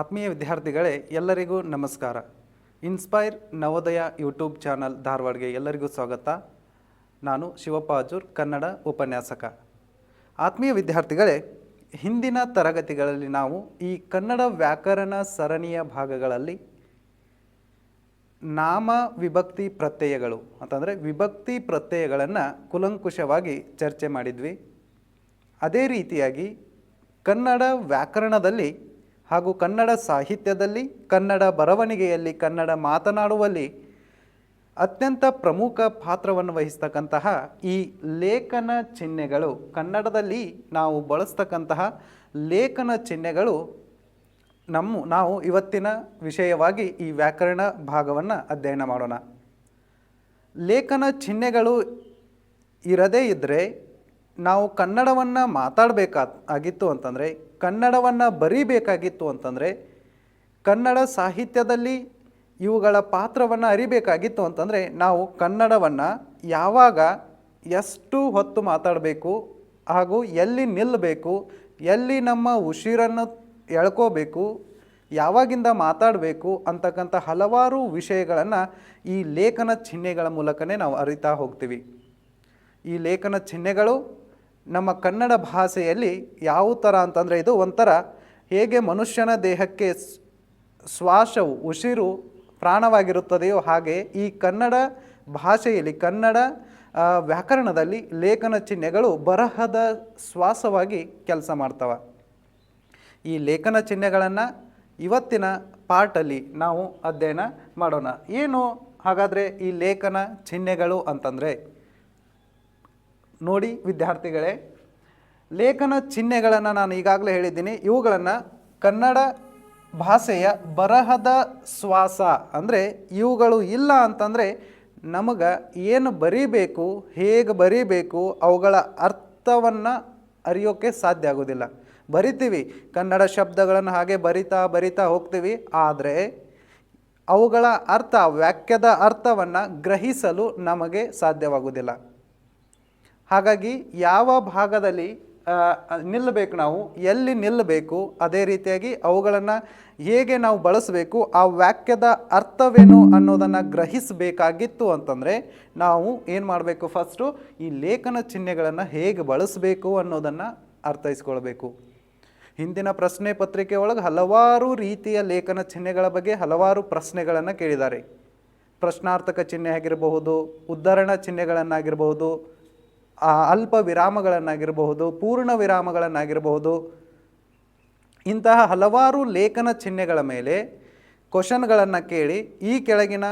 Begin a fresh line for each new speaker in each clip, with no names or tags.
ಆತ್ಮೀಯ ವಿದ್ಯಾರ್ಥಿಗಳೇ, ಎಲ್ಲರಿಗೂ ನಮಸ್ಕಾರ. ಇನ್ಸ್ಪೈರ್ ನವೋದಯ ಯೂಟ್ಯೂಬ್ ಚಾನಲ್ ಧಾರವಾಡಗೆ ಎಲ್ಲರಿಗೂ ಸ್ವಾಗತ. ನಾನು ಶಿವಪ್ಪ ಕನ್ನಡ ಉಪನ್ಯಾಸಕ. ಆತ್ಮೀಯ ವಿದ್ಯಾರ್ಥಿಗಳೇ, ಹಿಂದಿನ ತರಗತಿಗಳಲ್ಲಿ ನಾವು ಈ ಕನ್ನಡ ವ್ಯಾಕರಣ ಸರಣಿಯ ಭಾಗಗಳಲ್ಲಿ ನಾಮ ವಿಭಕ್ತಿ ಪ್ರತ್ಯಯಗಳು, ಅಂತಂದರೆ ವಿಭಕ್ತಿ ಪ್ರತ್ಯಯಗಳನ್ನು ಕುಲಂಕುಷವಾಗಿ ಚರ್ಚೆ ಮಾಡಿದ್ವಿ. ಅದೇ ರೀತಿಯಾಗಿ ಕನ್ನಡ ವ್ಯಾಕರಣದಲ್ಲಿ ಹಾಗೂ ಕನ್ನಡ ಸಾಹಿತ್ಯದಲ್ಲಿ, ಕನ್ನಡ ಬರವಣಿಗೆಯಲ್ಲಿ, ಕನ್ನಡ ಮಾತನಾಡುವಲ್ಲಿ ಅತ್ಯಂತ ಪ್ರಮುಖ ಪಾತ್ರವನ್ನು ವಹಿಸ್ತಕ್ಕಂತಹ ಈ ಲೇಖನ ಚಿಹ್ನೆಗಳು, ಕನ್ನಡದಲ್ಲಿ ನಾವು ಬಳಸ್ತಕ್ಕಂತಹ ಲೇಖನ ಚಿಹ್ನೆಗಳು ನಮ್ಮ, ನಾವು ಇವತ್ತಿನ ವಿಷಯವಾಗಿ ಈ ವ್ಯಾಕರಣ ಭಾಗವನ್ನು ಅಧ್ಯಯನ ಮಾಡೋಣ. ಲೇಖನ ಚಿಹ್ನೆಗಳು ಇರದೇ ಇದ್ದರೆ ನಾವು ಕನ್ನಡವನ್ನು ಮಾತಾಡಬೇಕಾ ಆಗಿತ್ತು ಅಂತಂದರೆ ಕನ್ನಡವನ್ನು ಬರೀಬೇಕಾಗಿತ್ತು ಅಂತಂದರೆ ಕನ್ನಡ ಸಾಹಿತ್ಯದಲ್ಲಿ ಇವುಗಳ ಪಾತ್ರವನ್ನು ಅರಿಬೇಕಾಗಿತ್ತು ಅಂತಂದರೆ ನಾವು ಕನ್ನಡವನ್ನು ಯಾವಾಗ ಎಷ್ಟು ಹೊತ್ತು ಮಾತಾಡಬೇಕು ಹಾಗೂ ಎಲ್ಲಿ ನಿಲ್ಲಬೇಕು ಎಲ್ಲಿ ನಮ್ಮ ಉಸಿರನ್ನು ಎಳ್ಕೋಬೇಕು, ಯಾವಾಗಿಂದ ಮಾತಾಡಬೇಕು ಅಂತಕ್ಕಂಥ ಹಲವಾರು ವಿಷಯಗಳನ್ನು ಈ ಲೇಖನ ಚಿಹ್ನೆಗಳ ಮೂಲಕನೇ ನಾವು ಅರಿತಾ ಹೋಗ್ತೀವಿ. ಈ ಲೇಖನ ಚಿಹ್ನೆಗಳು ನಮ್ಮ ಕನ್ನಡ ಭಾಷೆಯಲ್ಲಿ ಯಾವ ಥರ ಅಂತಂದರೆ ಇದು ಒಂಥರ ಹೇಗೆ ಮನುಷ್ಯನ ದೇಹಕ್ಕೆ ಶ್ವಾಸವು, ಉಸಿರು ಪ್ರಾಣವಾಗಿರುತ್ತದೆಯೋ ಹಾಗೆ ಈ ಕನ್ನಡ ಭಾಷೆಯಲ್ಲಿ, ಕನ್ನಡ ವ್ಯಾಕರಣದಲ್ಲಿ ಲೇಖನ ಚಿಹ್ನೆಗಳು ಬರಹದ ಶ್ವಾಸವಾಗಿ ಕೆಲಸ ಮಾಡ್ತವೆ. ಈ ಲೇಖನ ಚಿಹ್ನೆಗಳನ್ನು ಇವತ್ತಿನ ಪಾಠಲ್ಲಿ ನಾವು ಅಧ್ಯಯನ ಮಾಡೋಣ. ಏನು ಹಾಗಾದರೆ ಈ ಲೇಖನ ಚಿಹ್ನೆಗಳು ಅಂತಂದರೆ? ನೋಡಿ ವಿದ್ಯಾರ್ಥಿಗಳೇ, ಲೇಖನ ಚಿಹ್ನೆಗಳನ್ನು ನಾನು ಈಗಾಗಲೇ ಹೇಳಿದ್ದೀನಿ. ಇವುಗಳನ್ನು ಕನ್ನಡ ಭಾಷೆಯ ಬರಹದ ಶ್ವಾಸ, ಅಂದರೆ ಇವುಗಳು ಇಲ್ಲ ಅಂತಂದರೆ ನಮಗೆ ಏನು ಬರೀಬೇಕು, ಹೇಗೆ ಬರೀಬೇಕು, ಅವುಗಳ ಅರ್ಥವನ್ನು ಅರಿಯೋಕ್ಕೆ ಸಾಧ್ಯ ಆಗೋದಿಲ್ಲ. ಬರಿತೀವಿ, ಕನ್ನಡ ಶಬ್ದಗಳನ್ನು ಹಾಗೆ ಬರಿತಾ ಬರಿತಾ ಹೋಗ್ತೀವಿ, ಆದರೆ ಅವುಗಳ ಅರ್ಥ ವಾಕ್ಯದ ಅರ್ಥವನ್ನು ಗ್ರಹಿಸಲು ನಮಗೆ ಸಾಧ್ಯವಾಗುವುದಿಲ್ಲ ಹಾಗಾಗಿ ಯಾವ ಭಾಗದಲ್ಲಿ ನಿಲ್ಲಬೇಕು ನಾವು, ಎಲ್ಲಿ ನಿಲ್ಲಬೇಕು, ಅದೇ ರೀತಿಯಾಗಿ ಅವುಗಳನ್ನು ಹೇಗೆ ನಾವು ಬಳಸಬೇಕು, ಆ ವಾಕ್ಯದ ಅರ್ಥವೇನು ಅನ್ನೋದನ್ನು ಗ್ರಹಿಸಬೇಕಾಗಿತ್ತು ಅಂತಂದರೆ, ನಾವು ಏನು ಮಾಡಬೇಕು ಫಸ್ಟು ಈ ಲೇಖನ ಚಿಹ್ನೆಗಳನ್ನು ಹೇಗೆ ಬಳಸಬೇಕು ಅನ್ನೋದನ್ನು ಅರ್ಥೈಸ್ಕೊಳ್ಬೇಕು. ಹಿಂದಿನ ಪ್ರಶ್ನೆ ಪತ್ರಿಕೆ ಒಳಗೆ ಹಲವಾರು ರೀತಿಯ ಲೇಖನ ಚಿಹ್ನೆಗಳ ಬಗ್ಗೆ ಹಲವಾರು ಪ್ರಶ್ನೆಗಳನ್ನು ಕೇಳಿದ್ದಾರೆ. ಪ್ರಶ್ನಾರ್ಥಕ ಚಿಹ್ನೆ ಆಗಿರಬಹುದು, ಉದ್ಧರಣ ಚಿಹ್ನೆಗಳನ್ನಾಗಿರಬಹುದು ಅಲ್ಪ ವಿರಾಮಗಳನ್ನಾಗಿರಬಹುದು, ಪೂರ್ಣ ವಿರಾಮಗಳನ್ನಾಗಿರಬಹುದು, ಇಂತಹ ಹಲವಾರು ಲೇಖನ ಚಿಹ್ನೆಗಳ ಮೇಲೆ ಕ್ವಶನ್ಗಳನ್ನು ಕೇಳಿ ಈ ಕೆಳಗಿನ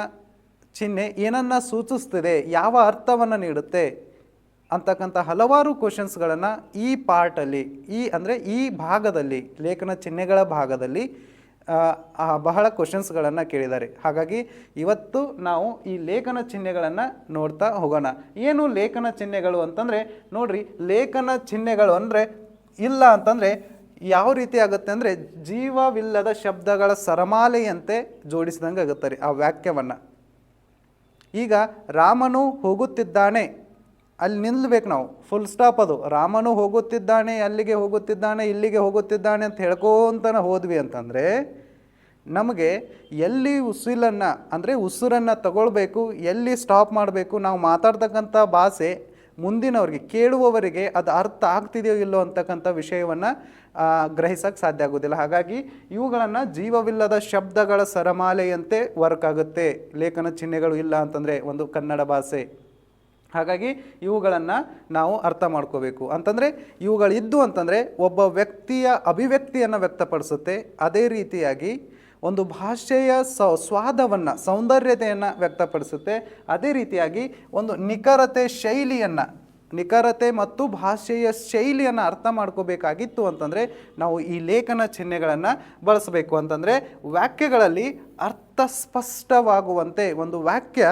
ಚಿಹ್ನೆ ಏನನ್ನು ಸೂಚಿಸ್ತಿದೆ, ಯಾವ ಅರ್ಥವನ್ನು ನೀಡುತ್ತೆ ಅಂತಕ್ಕಂಥ ಹಲವಾರು ಕ್ವಶನ್ಸ್ಗಳನ್ನು ಈ ಪಾರ್ಟಲ್ಲಿ ಈ ಅಂದರೆ ಈ ಭಾಗದಲ್ಲಿ, ಲೇಖನ ಚಿಹ್ನೆಗಳ ಭಾಗದಲ್ಲಿ ಬಹಳ ಕ್ವಶನ್ಸ್ಗಳನ್ನು ಕೇಳಿದ್ದಾರೆ. ಹಾಗಾಗಿ ಇವತ್ತು ನಾವು ಈ ಲೇಖನ ಚಿಹ್ನೆಗಳನ್ನು ನೋಡ್ತಾ ಹೋಗೋಣ. ಏನು ಲೇಖನ ಚಿಹ್ನೆಗಳು ಅಂತಂದರೆ, ನೋಡ್ರಿ, ಲೇಖನ ಚಿಹ್ನೆಗಳು ಅಂದರೆ ಇಲ್ಲ ಅಂತಂದರೆ ಯಾವ ರೀತಿ ಆಗುತ್ತೆ ಅಂದರೆ ಜೀವವಿಲ್ಲದ ಶಬ್ದಗಳ ಸರಮಾಲೆಯಂತೆ ಜೋಡಿಸಿದಂಗೆ ಆಗುತ್ತೆ ಆ ವಾಕ್ಯವನ್ನು ಈಗ ರಾಮನು ಹೋಗುತ್ತಿದ್ದಾನೆ. ಅಲ್ಲಿ ನಿಲ್ಲಬೇಕು ನಾವು. ಫುಲ್ ಸ್ಟಾಪ್ ಅದು. ರಾಮನು ಹೋಗುತ್ತಿದ್ದಾನೆ, ಅಲ್ಲಿಗೆ ಹೋಗುತ್ತಿದ್ದಾನೆ, ಇಲ್ಲಿಗೆ ಹೋಗುತ್ತಿದ್ದಾನೆ ಅಂತ ಹೇಳ್ಕೊಂತನ ಹೋದ್ವಿ ಅಂತಂದರೆ, ನಮಗೆ ಎಲ್ಲಿ ಉಸಿಲನ್ನು, ಅಂದರೆ ಉಸಿರನ್ನು ತಗೊಳ್ಬೇಕು, ಎಲ್ಲಿ ಸ್ಟಾಪ್ ಮಾಡಬೇಕು, ನಾವು ಮಾತಾಡ್ತಕ್ಕಂಥ ಭಾಷೆ ಮುಂದಿನವರಿಗೆ, ಕೇಳುವವರಿಗೆ ಅದು ಅರ್ಥ ಆಗ್ತಿದೆಯೋ ಇಲ್ಲೋ ಅಂತಕ್ಕಂಥ ವಿಷಯವನ್ನು ಗ್ರಹಿಸೋಕ್ಕೆ ಸಾಧ್ಯ ಆಗೋದಿಲ್ಲ ಹಾಗಾಗಿ ಇವುಗಳನ್ನು ಜೀವವಿಲ್ಲದ ಶಬ್ದಗಳ ಸರಮಾಲೆಯಂತೆ ವರ್ಕ್ ಆಗುತ್ತೆ. ಲೇಖನ ಚಿಹ್ನೆಗಳು ಇಲ್ಲ ಅಂತಂದರೆ ಒಂದು ಕನ್ನಡ ಭಾಷೆ. ಹಾಗಾಗಿ ಇವುಗಳನ್ನು ನಾವು ಅರ್ಥ ಮಾಡ್ಕೋಬೇಕು. ಅಂತಂದರೆ ಇವುಗಳಿದ್ದು ಅಂತಂದರೆ ಒಬ್ಬ ವ್ಯಕ್ತಿಯ ಅಭಿವ್ಯಕ್ತಿಯನ್ನು ವ್ಯಕ್ತಪಡಿಸುತ್ತೆ. ಅದೇ ರೀತಿಯಾಗಿ ಒಂದು ಭಾಷೆಯ ಸ ಸ್ವಾದವನ್ನು, ಸೌಂದರ್ಯತೆಯನ್ನು ವ್ಯಕ್ತಪಡಿಸುತ್ತೆ. ಅದೇ ರೀತಿಯಾಗಿ ಒಂದು ನಿಖರತೆ ಶೈಲಿಯನ್ನು, ನಿಖರತೆ ಮತ್ತು ಭಾಷೆಯ ಶೈಲಿಯನ್ನು ಅರ್ಥ ಮಾಡ್ಕೋಬೇಕಾಗಿತ್ತು ಅಂತಂದರೆ ನಾವು ಈ ಲೇಖನ ಚಿಹ್ನೆಗಳನ್ನು ಬಳಸಬೇಕು. ಅಂತಂದರೆ ವಾಕ್ಯಗಳಲ್ಲಿ ಅರ್ಥ ಸ್ಪಷ್ಟವಾಗುವಂತೆ ಒಂದು ವಾಕ್ಯ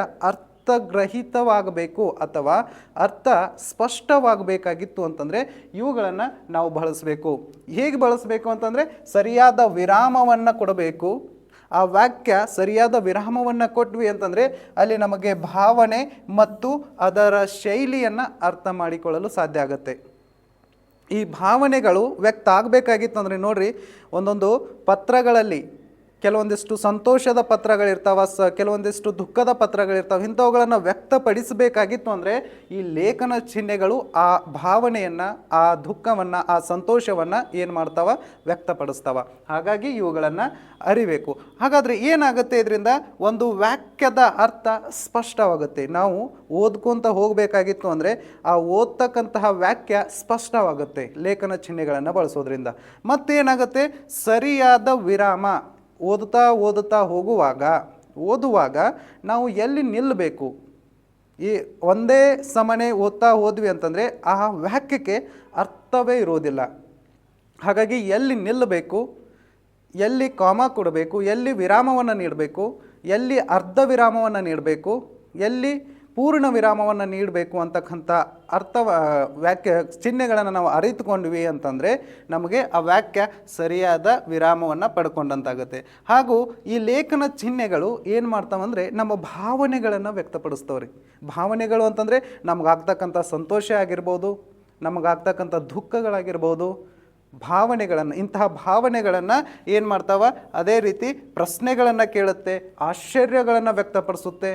ಅರ್ಥಗ್ರಹಿತವಾಗಬೇಕು ಅಥವಾ ಅರ್ಥ ಸ್ಪಷ್ಟವಾಗಬೇಕಾಗಿತ್ತು ಅಂತಂದರೆ ಇವುಗಳನ್ನು ನಾವು ಬಳಸಬೇಕು. ಹೇಗೆ ಬಳಸಬೇಕು ಅಂತಂದರೆ ಸರಿಯಾದ ವಿರಾಮವನ್ನು ಕೊಡಬೇಕು. ಆ ವಾಕ್ಯ ಸರಿಯಾದ ವಿರಾಮವನ್ನು ಕೊಟ್ವಿ ಅಂತಂದರೆ ಅಲ್ಲಿ ನಮಗೆ ಭಾವನೆ ಮತ್ತು ಅದರ ಶೈಲಿಯನ್ನು ಅರ್ಥ ಮಾಡಿಕೊಳ್ಳಲು ಸಾಧ್ಯ ಆಗುತ್ತೆ. ಈ ಭಾವನೆಗಳು ವ್ಯಕ್ತ ಆಗಬೇಕಾಗಿತ್ತು ಅಂದರೆ ನೋಡಿರಿ, ಒಂದೊಂದು ಪತ್ರಗಳಲ್ಲಿ ಕೆಲವೊಂದಿಷ್ಟು ಸಂತೋಷದ ಪತ್ರಗಳಿರ್ತಾವ, ಸ ಕೆಲವೊಂದಿಷ್ಟು ದುಃಖದ ಪತ್ರಗಳಿರ್ತಾವೆ, ಇಂಥವುಗಳನ್ನು ವ್ಯಕ್ತಪಡಿಸಬೇಕಾಗಿತ್ತು ಅಂದರೆ ಈ ಲೇಖನ ಚಿಹ್ನೆಗಳು ಆ ಭಾವನೆಯನ್ನು, ಆ ದುಃಖವನ್ನು, ಆ ಸಂತೋಷವನ್ನು ಏನು ಮಾಡ್ತಾವ? ವ್ಯಕ್ತಪಡಿಸ್ತಾವ. ಹಾಗಾಗಿ ಇವುಗಳನ್ನು ಅರಿಬೇಕು. ಹಾಗಾದರೆ ಏನಾಗುತ್ತೆ ಇದರಿಂದ? ಒಂದು ವಾಕ್ಯದ ಅರ್ಥ ಸ್ಪಷ್ಟವಾಗುತ್ತೆ. ನಾವು ಓದ್ಕೊಂತ ಹೋಗಬೇಕಾಗಿತ್ತು ಅಂದರೆ ಆ ಓದ್ತಕ್ಕಂತಹ ವಾಕ್ಯ ಸ್ಪಷ್ಟವಾಗುತ್ತೆ ಲೇಖನ ಚಿಹ್ನೆಗಳನ್ನು ಬಳಸೋದ್ರಿಂದ. ಮತ್ತೇನಾಗುತ್ತೆ? ಸರಿಯಾದ ವಿರಾಮ. ಓದುತ್ತಾ ಓದುತ್ತಾ ಹೋಗುವಾಗ, ಓದುವಾಗ ನಾವು ಎಲ್ಲಿ ನಿಲ್ಲಬೇಕು ಈ ಒಂದೇ ಸಮನೆ ಓದ್ತಾ ಹೋದ್ವಿ ಅಂತಂದರೆ ಆ ವಾಕ್ಯಕ್ಕೆ ಅರ್ಥವೇ ಇರೋದಿಲ್ಲ ಹಾಗಾಗಿ ಎಲ್ಲಿ ನಿಲ್ಲಬೇಕು ಎಲ್ಲಿ ಕಾಮ ಕೊಡಬೇಕು? ಎಲ್ಲಿ ವಿರಾಮವನ್ನು ನೀಡಬೇಕು? ಎಲ್ಲಿ ಅರ್ಧ ವಿರಾಮವನ್ನು ನೀಡಬೇಕು? ಎಲ್ಲಿ ಪೂರ್ಣ ವಿರಾಮವನ್ನು ನೀಡಬೇಕು ಅಂತಕ್ಕಂಥ ಅರ್ಥ ವಾಕ್ಯ ಚಿಹ್ನೆಗಳನ್ನು ನಾವು ಅರಿತುಕೊಂಡ್ವಿ ಅಂತಂದರೆ ನಮಗೆ ಆ ವಾಕ್ಯ ಸರಿಯಾದ ವಿರಾಮವನ್ನು ಪಡ್ಕೊಂಡಂತಾಗುತ್ತೆ. ಹಾಗೂ ಈ ಲೇಖನ ಚಿಹ್ನೆಗಳು ಏನು ಮಾಡ್ತಾವಂದರೆ ನಮ್ಮ ಭಾವನೆಗಳನ್ನು ವ್ಯಕ್ತಪಡಿಸ್ತವ್ರಿ. ಭಾವನೆಗಳು ಅಂತಂದರೆ ನಮಗಾಗ್ತಕ್ಕಂಥ ಸಂತೋಷ ಆಗಿರ್ಬೋದು, ನಮಗಾಗ್ತಕ್ಕಂಥ ದುಃಖಗಳಾಗಿರ್ಬೋದು, ಭಾವನೆಗಳನ್ನು, ಇಂತಹ ಭಾವನೆಗಳನ್ನು ಏನು ಮಾಡ್ತಾವ, ಅದೇ ರೀತಿ ಪ್ರಶ್ನೆಗಳನ್ನು ಕೇಳುತ್ತೆ, ಆಶ್ಚರ್ಯಗಳನ್ನು ವ್ಯಕ್ತಪಡಿಸುತ್ತೆ.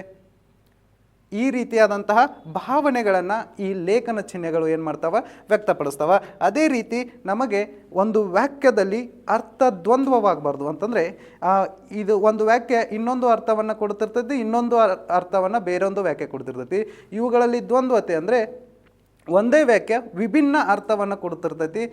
ಈ ರೀತಿಯಾದಂತಹ ಭಾವನೆಗಳನ್ನು ಈ ಲೇಖನ ಚಿಹ್ನೆಗಳು ಏನು ಮಾಡ್ತಾವ? ವ್ಯಕ್ತಪಡಿಸ್ತಾವ. ಅದೇ ರೀತಿ ನಮಗೆ ಒಂದು ವಾಕ್ಯದಲ್ಲಿ ಅರ್ಥ ದ್ವಂದ್ವವಾಗಬಾರ್ದು ಅಂತಂದರೆ ಇದು ಒಂದು ವಾಕ್ಯ ಇನ್ನೊಂದು ಅರ್ಥವನ್ನು ಕೊಡ್ತಿರ್ತೈತಿ, ಇನ್ನೊಂದು ಅರ್- ಅರ್ಥವನ್ನು ಬೇರೊಂದು ವಾಕ್ಯ ಕೊಡ್ತಿರ್ತೈತಿ. ಇವುಗಳಲ್ಲಿ ದ್ವಂದ್ವತೆ ಅಂದರೆ ಒಂದೇ ವಾಕ್ಯ ವಿಭಿನ್ನ ಅರ್ಥವನ್ನು ಕೊಡ್ತಿರ್ತೈತಿ.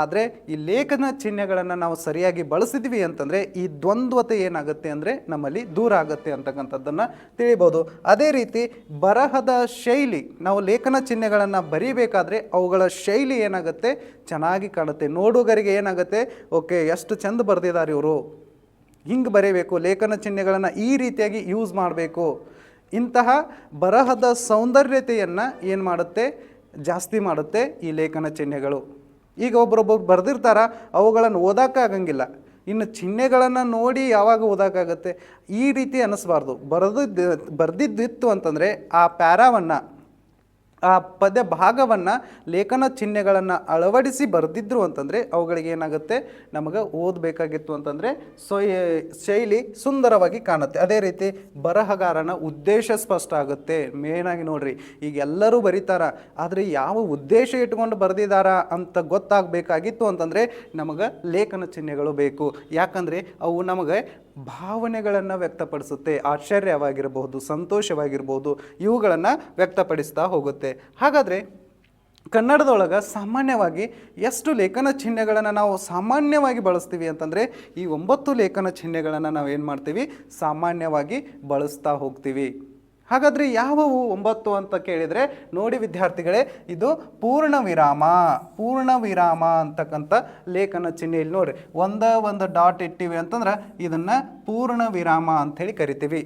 ಆದರೆ ಈ ಲೇಖನ ಚಿಹ್ನೆಗಳನ್ನು ನಾವು ಸರಿಯಾಗಿ ಬಳಸಿದ್ವಿ ಅಂತಂದರೆ ಈ ದ್ವಂದ್ವತೆ ಏನಾಗುತ್ತೆ ಅಂದರೆ ನಮ್ಮಲ್ಲಿ ದೂರ ಆಗುತ್ತೆ ಅಂತಕ್ಕಂಥದ್ದನ್ನು ತಿಳಿಬೋದು. ಅದೇ ರೀತಿ ಬರಹದ ಶೈಲಿ, ನಾವು ಲೇಖನ ಚಿಹ್ನೆಗಳನ್ನು ಬರೀಬೇಕಾದ್ರೆ ಅವುಗಳ ಶೈಲಿ ಏನಾಗುತ್ತೆ? ಚೆನ್ನಾಗಿ ಕಾಣುತ್ತೆ. ನೋಡುಗರಿಗೆ ಏನಾಗುತ್ತೆ? ಓಕೆ, ಎಷ್ಟು ಚೆಂದ ಬರೆದಿದ್ದಾರೆ ಇವರು. ಹಿಂಗೆ ಬರೀಬೇಕು, ಲೇಖನ ಚಿಹ್ನೆಗಳನ್ನು ಈ ರೀತಿಯಾಗಿ ಯೂಸ್ ಮಾಡಬೇಕು. ಇಂತಹ ಬರಹದ ಸೌಂದರ್ಯತೆಯನ್ನು ಏನು ಮಾಡುತ್ತೆ? ಜಾಸ್ತಿ ಮಾಡುತ್ತೆ ಈ ಲೇಖನ ಚಿಹ್ನೆಗಳು. ಈಗ ಒಬ್ರೊಬ್ಬರು ಬರೆದಿರ್ತಾರ, ಅವುಗಳನ್ನು ಓದೋಕ್ಕಾಗಂಗಿಲ್ಲ ಇನ್ನು ಚಿಹ್ನೆಗಳನ್ನು ನೋಡಿ ಯಾವಾಗ ಓದೋಕ್ಕಾಗತ್ತೆ ಈ ರೀತಿ ಅನ್ನಿಸ್ಬಾರ್ದು ಬರೆದಿದ್ದು, ಬರೆದಿದ್ದಿತ್ತು ಅಂತಂದರೆ ಆ ಪ್ಯಾರಾವನ್ನು ಆ ಪದ್ಯ ಭಾಗವನ್ನು ಲೇಖನ ಚಿಹ್ನೆಗಳನ್ನು ಅಳವಡಿಸಿ ಬರೆದಿದ್ರು ಅಂತಂದರೆ ಅವುಗಳಿಗೆ ಏನಾಗುತ್ತೆ? ನಮಗೆ ಓದಬೇಕಾಗಿತ್ತು ಅಂತಂದರೆ ಶೈಲಿ ಸುಂದರವಾಗಿ ಕಾಣುತ್ತೆ. ಅದೇ ರೀತಿ ಬರಹಗಾರನ ಉದ್ದೇಶ ಸ್ಪಷ್ಟ ಆಗುತ್ತೆ. ಮೇನಾಗಿ ನೋಡ್ರಿ, ಈಗ ಎಲ್ಲರೂ ಬರೀತಾರ, ಆದರೆ ಯಾವ ಉದ್ದೇಶ ಇಟ್ಕೊಂಡು ಬರೆದಿದ್ದಾರ ಅಂತ ಗೊತ್ತಾಗಬೇಕಾಗಿತ್ತು ಅಂತಂದರೆ ನಮಗೆ ಲೇಖನ ಚಿಹ್ನೆಗಳು ಬೇಕು. ಯಾಕಂದರೆ ಅವು ನಮಗೆ ಭಾವನೆಗಳನ್ನು ವ್ಯಕ್ತಪಡಿಸುತ್ತೆ, ಆಶ್ಚರ್ಯವಾಗಿರಬಹುದು ಸಂತೋಷವಾಗಿರ್ಬೋದು ಇವುಗಳನ್ನು ವ್ಯಕ್ತಪಡಿಸ್ತಾ ಹೋಗುತ್ತೆ. ಹಾಗಾದರೆ ಕನ್ನಡದೊಳಗೆ ಸಾಮಾನ್ಯವಾಗಿ ಎಷ್ಟು ಲೇಖನ ಚಿಹ್ನೆಗಳನ್ನು ನಾವು ಸಾಮಾನ್ಯವಾಗಿ ಬಳಸ್ತೀವಿ ಅಂತಂದರೆ, ಈ ಒಂಬತ್ತು ಲೇಖನ ಚಿಹ್ನೆಗಳನ್ನು ನಾವು ಏನು ಮಾಡ್ತೀವಿ? ಸಾಮಾನ್ಯವಾಗಿ ಬಳಸ್ತಾ ಹೋಗ್ತೀವಿ. ಹಾಗಾದರೆ ಯಾವವು ಒಂಬತ್ತು ಅಂತ ಕೇಳಿದರೆ, ನೋಡಿ ವಿದ್ಯಾರ್ಥಿಗಳೇ, ಇದು ಪೂರ್ಣ ವಿರಾಮ ಪೂರ್ಣ ವಿರಾಮ ಅಂತಕ್ಕಂಥ ಲೇಖನ ಚಿಹ್ನೆಯಲ್ಲಿ ನೋಡ್ರಿ. ಒಂದ ಒಂದು ಡಾಟ್ ಇಟ್ಟಿವಿ ಅಂತಂದ್ರೆ ಇದನ್ನು ಪೂರ್ಣ ವಿರಾಮ ಅಂಥೇಳಿ ಕರಿತೀವಿ.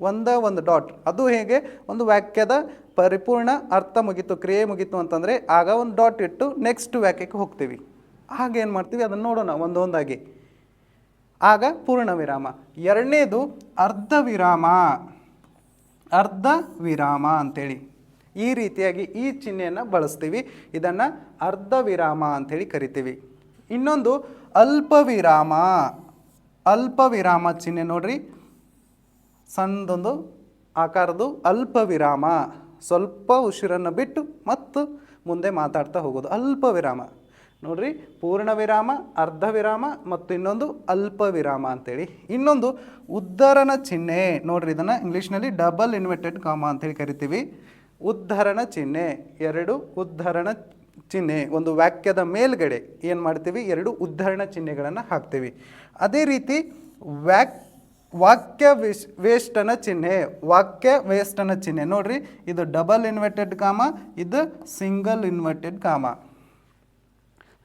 ಒಂದ ಒಂದು ಡಾಟ್, ಅದು ಹೇಗೆ? ಒಂದು ವಾಕ್ಯದ ಪರಿಪೂರ್ಣ ಅರ್ಥ ಮುಗಿತು, ಕ್ರಿಯೆ ಮುಗೀತು ಅಂತಂದರೆ ಆಗ ಒಂದು ಡಾಟ್ ಇಟ್ಟು ನೆಕ್ಸ್ಟ್ ವಾಕ್ಯಕ್ಕೆ ಹೋಗ್ತೀವಿ. ಆಗ ಏನು ಮಾಡ್ತೀವಿ? ಅದನ್ನು ನೋಡೋಣ, ಒಂದೊಂದಾಗಿ. ಆಗ ಪೂರ್ಣ ವಿರಾಮ ಎರಡನೇದು ಅರ್ಧ ವಿರಾಮ ಅರ್ಧ ವಿರಾಮ ಅಂಥೇಳಿ ಈ ರೀತಿಯಾಗಿ ಈ ಚಿಹ್ನೆಯನ್ನು ಬಳಸ್ತೀವಿ. ಇದನ್ನು ಅರ್ಧ ವಿರಾಮ ಅಂಥೇಳಿ ಕರಿತೀವಿ. ಇನ್ನೊಂದು ಅಲ್ಪ ವಿರಾಮ. ಅಲ್ಪ ವಿರಾಮ ಚಿಹ್ನೆ ನೋಡ್ರಿ. ಸಣ್ಣದೊಂದು ಆಕಾರದ್ದು ಅಲ್ಪ ವಿರಾಮ. ಸ್ವಲ್ಪ ಉಸಿರನ್ನು ಬಿಟ್ಟು ಮತ್ತು ಮುಂದೆ ಮಾತಾಡ್ತಾ ಹೋಗೋದು. ಅಲ್ಪ ವಿರಾಮ. ನೋಡ್ರಿ ಪೂರ್ಣ ವಿರಾಮ ಅರ್ಧ ವಿರಾಮ ಮತ್ತು ಇನ್ನೊಂದು ಅಲ್ಪ ವಿರಾಮ ಅಂತೇಳಿ. ಇನ್ನೊಂದು ಉದ್ಧರಣ ಚಿಹ್ನೆ. ನೋಡ್ರಿ, ಇದನ್ನು ಇಂಗ್ಲೀಷ್ನಲ್ಲಿ ಡಬಲ್ ಇನ್ವೆಟೆಡ್ ಕಾಮ ಅಂತೇಳಿ ಕರಿತೀವಿ. ಉದ್ಧರಣ ಚಿಹ್ನೆ, ಎರಡು ಉದ್ಧರಣ ಚಿಹ್ನೆ. ಒಂದು ವಾಕ್ಯದ ಮೇಲ್ಗಡೆ ಏನು ಮಾಡ್ತೀವಿ? ಎರಡು ಉದ್ಧರಣ ಚಿಹ್ನೆಗಳನ್ನು ಹಾಕ್ತೀವಿ. ಅದೇ ರೀತಿ ವ್ಯಾಕ್, ವಾಕ್ಯ ವಿಶ್, ವೇಷ್ಟನ ಚಿಹ್ನೆ, ವಾಕ್ಯ ವೇಷ್ಟನ ಚಿಹ್ನೆ. ನೋಡ್ರಿ, ಇದು ಡಬಲ್ ಇನ್ವರ್ಟೆಡ್ ಕಾಮ ಇದು single inverted comma